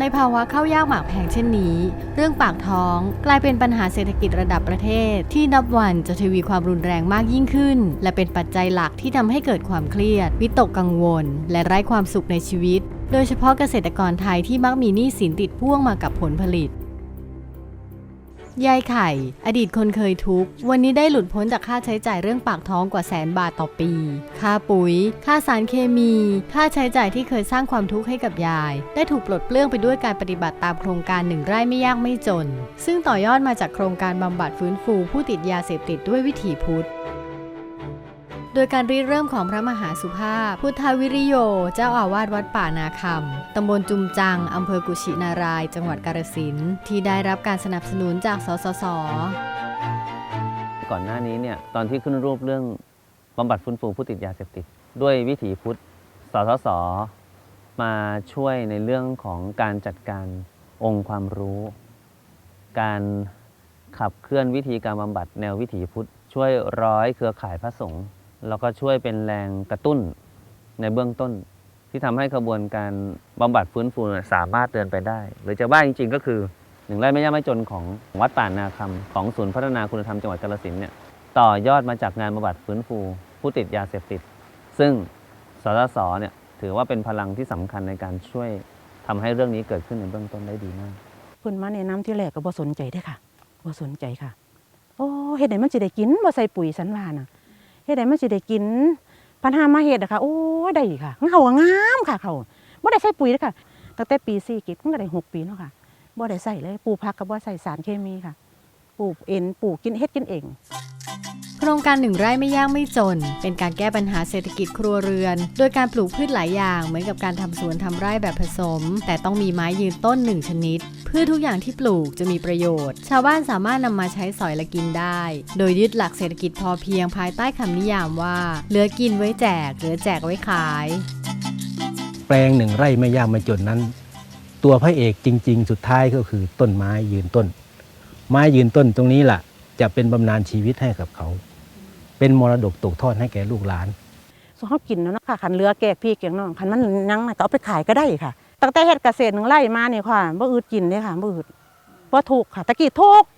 ในภาวะข้าวยากหมากแพงเช่นนี้ เรื่องปากท้องกลายเป็นปัญหาเศรษฐกิจระดับประเทศ ที่นับวันจะทวีความรุนแรงมากยิ่งขึ้น และเป็นปัจจัยหลักที่ทำให้เกิดความเครียด วิตกกังวล และไร้ความสุขในชีวิต โดยเฉพาะเกษตรกรไทยที่มักมีหนี้สินติดพ่วงมากับผลผลิต ยายไข่ อดีตคนเคยทุกข์ วันนี้ได้หลุดพ้นจากค่าใช้จ่ายเรื่องปากท้องกว่าแสนบาทต่อปี ค่าปุ๋ย ค่าสารเคมี ค่าใช้จ่ายที่เคยสร้างความทุกข์ให้กับยาย ได้ถูกปลดเปลื้องไปด้วยการปฏิบัติตามโครงการหนึ่งไร่ไม่ยากไม่จน ซึ่งต่อยอดมาจากโครงการบำบัดฟื้นฟูผู้ติดยาเสพติดด้วยวิถีพุทธ โดยการริเริ่มของพระมหาสุภาพ พุทธวิริโย เจ้าอาวาสวัดป่านาคำตำบลจุมจัง อำเภอกุชินาราย จังหวัดกาฬสินธุ์ที่ได้รับการสนับสนุนจากสสส ก่อนหน้านี้เนี่ยตอนที่ขึ้นรูปเรื่องบำบัดฟื้นฟูผู้ติดยาเสพติด ด้วยวิถีพุทธ สสส มาช่วยในเรื่องของการจัดการองค์ความรู้ การขับเคลื่อนวิธีการบำบัดแนววิถีพุทธ ช่วยร้อยเครือข่ายพระสงฆ์ แล้วก็ช่วยเป็นแรงกระตุ้นในเบื้องต้น ที่ทำให้กระบวนการบำบัดฟื้นฟูสามารถเดินไปได้ หรือจะว่าจริง ๆ ก็คือหนึ่งไร่ไม่ยากไม่จนของวัดป่านาคำของศูนย์พัฒนาคุณธรรมจังหวัดกาฬสินธุ์เนี่ยต่อยอดมาจากงานบำบัดฟื้นฟู ผู้ติดยาเสพติด ซึ่งสสสเนี่ยถือว่าเป็นพลังที่สำคัญในการช่วยทำให้เรื่องนี้เกิดขึ้นในเบื้องต้นได้ดีมากเพิ่นมาแนะนำที่แรกก็บ่สนใจเด้ค่ะบ่สนใจค่ะโอ้เฮ็ดให้มันสิได้กินบ่ใส่ปุ๋ยสันวาน่ะ เฮ็ดให้มันสิได้กินปัญหามาเฮ็ดอะค่ะโอ้ได้ค่ะเขางามค่ะเขาบ่ได้ใส่ปุ๋ยเด้ค่ะตั้งแต่ปี4เก็บมันก็ได้หกปีแล้วค่ะบ่ได้ใส่เลยปลูกผักก็บ่ใส่สารเคมีค่ะปลูกเองปลูกกินเฮ็ดกินเอง โครงการหนึ่งไร่ไม่ยากไม่จน เป็นการแก้ปัญหาเศรษฐกิจครัวเรือน โดยการปลูกพืชหลายอย่างเหมือนกับการทำสวนทำไร่แบบผสม แต่ต้องมีไม้ยืนต้นหนึ่งชนิด พืชทุกอย่างที่ปลูกจะมีประโยชน์ ชาวบ้านสามารถนำมาใช้สอยและกินได้ โดยยึดหลักเศรษฐกิจพอเพียงภายใต้คำนิยามว่า เหลือกินไว้แจก เหลือแจกไว้ขาย แปลงหนึ่งไร่ไม่ยากไม่จนนั้น ตัวพระเอกจริง ๆ สุดท้ายก็คือต้นไม้ยืนต้น ไม้ยืนต้นตรงนี้ล่ะ จะเป็นบำนาญชีวิตให้กับเขา เป็นมรดกตกทอดให้แก่ลูกหลานส่วนเขากินแล้วนะคะคันเรือแกกพี่แกงน้องคันมันยังน่ะก็เอาไปขายก็ได้ค่ะ ตั้งแต่เฮ็ดเกษตรหนึ่งไร่มาเนี่ยค่ะบ่อืดกินเลยค่ะบ่อืดบ่ทุกข์ค่ะตะกี้ทุกข์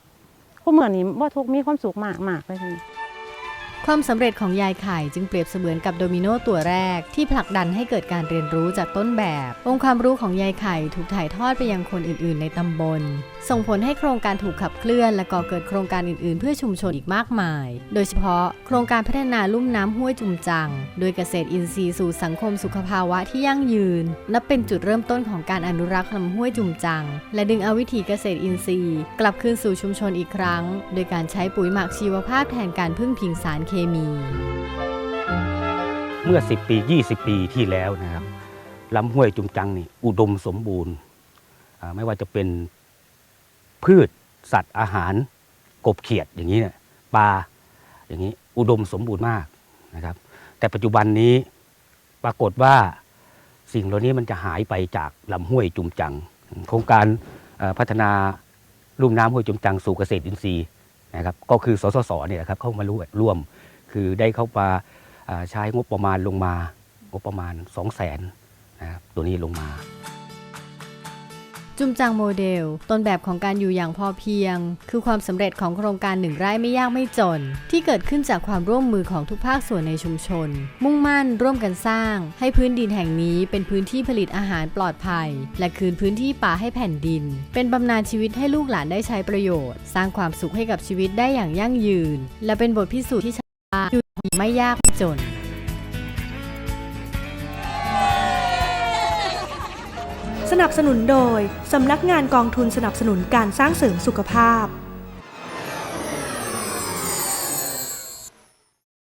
ผู้เหมือนี้บ่ทุกข์มีความสุขมากมากเลยค่ะ ความสำเร็จของยายไข่จึงเปรียบเสมือนกับโดมิโนตัวแรก ที่ผลักดันให้เกิดการเรียนรู้จากต้นแบบ องค์ความรู้ของยายไข่ถูกถ่ายทอดไปยังคนอื่น ๆ ในตำบล ส่งผลให้โครงการถูกขับเคลื่อน และก่อเกิดโครงการอื่น ๆ เพื่อชุมชนอีกมากมาย โดยเฉพาะโครงการพัฒนาลุ่มน้ำห้วยจุมจัง โดยเกษตรอินทรีย์สู่สังคมสุขภาวะที่ยั่งยืน นับเป็นจุดเริ่มต้นของการอนุรักษ์ลำห้วยจุมจัง และดึงเอาวิถีเกษตรอินทรีย์ กลับคืนสู่ชุมชนอีกครั้ง โดยการใช้ปุ๋ยหมักชีวภาพแทนการพึ่งพิงสารเคมี เมื่อ 10 ปี 20 ปีที่แล้วนะครับลำห้วยจุมจังนี่อุดมสมบูรณ์อ่าไม่ว่าจะเป็นพืชสัตว์อาหารกบเขียดอย่างนี้เนี่ยปลาอย่างนี้อุดมสมบูรณ์มากนะครับ แต่ปัจจุบันนี้ปรากฏว่าสิ่งเหล่านี้มันจะหายไปจากลำห้วยจุมจัง โครงการเอ่อพัฒนาลุ่มน้ำห้วยจุมจังสู่เกษตรอินทรีย์นะครับก็คือสสสเนี่ยนะครับเข้ามาร่วม คือได้เข้ามาใช้งบประมาณลงมางบประมาณ 2 0 0แสนนะครับตัวนี้ลงมาจุมจังโมเดล ต้นแบบของการอยู่อย่างพอเพียง คือความสำเร็จของโครงการหนึ่งไร่ไม่ยากไม่จน ที่เกิดขึ้นจากความร่วมมือของทุกภาคส่วนในชุมชน มุ่งมั่นร่วมกันสร้าง ให้พื้นดินแห่งนี้เป็นพื้นที่ผลิตอาหารปลอดภัย และคืนพื้นที่ป่าให้แผ่นดิน เป็นบำนาญชีวิตให้ลูกหลานได้ใช้ประโยชน์ สร้างความสุขให้กับชีวิตได้อย่างยั่งยืน และเป็นบทพิสูจน์ที่าอยู่อย่างไม่ยากไม่จน สนับสนุนโดย สำนักงานกองทุนสนับสนุนการสร้างเสริมสุขภาพ